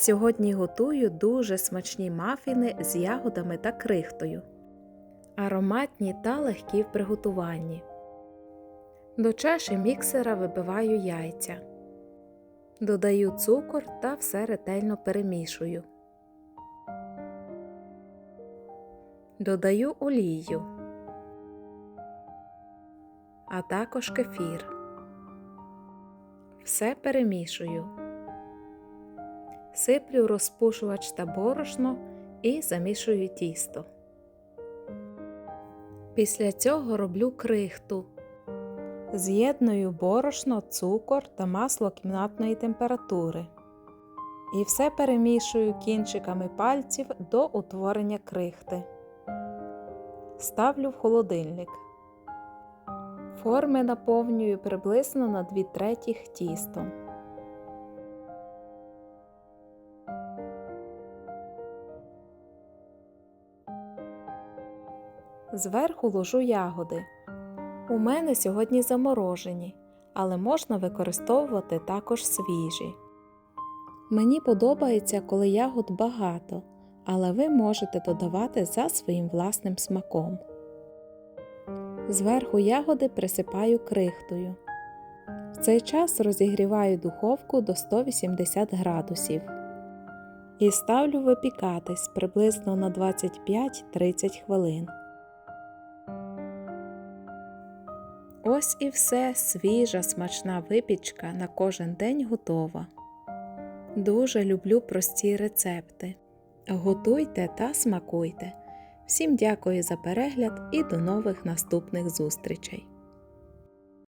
Сьогодні готую дуже смачні мафіни з ягодами та крихтою. Ароматні та легкі в приготуванні. До чаші міксера вибиваю яйця. Додаю цукор та все ретельно перемішую. Додаю олію, а також кефір. Все перемішую. Сиплю розпушувач та борошно і замішую тісто. Після цього роблю крихту. З'єдную борошно, цукор та масло кімнатної температури. І все перемішую кінчиками пальців до утворення крихти. Ставлю в холодильник. Форми наповнюю приблизно на 2 третіх тістом. Зверху ложу ягоди. У мене сьогодні заморожені, але можна використовувати також свіжі. Мені подобається, коли ягод багато, але ви можете додавати за своїм власним смаком. Зверху ягоди присипаю крихтою. В цей час розігріваю духовку до 180 градусів і ставлю випікатись приблизно на 25-30 хвилин. Ось і все свіжа смачна випічка на кожен день готова. Дуже люблю прості рецепти. Готуйте та смакуйте. Всім дякую за перегляд і до нових наступних зустрічей!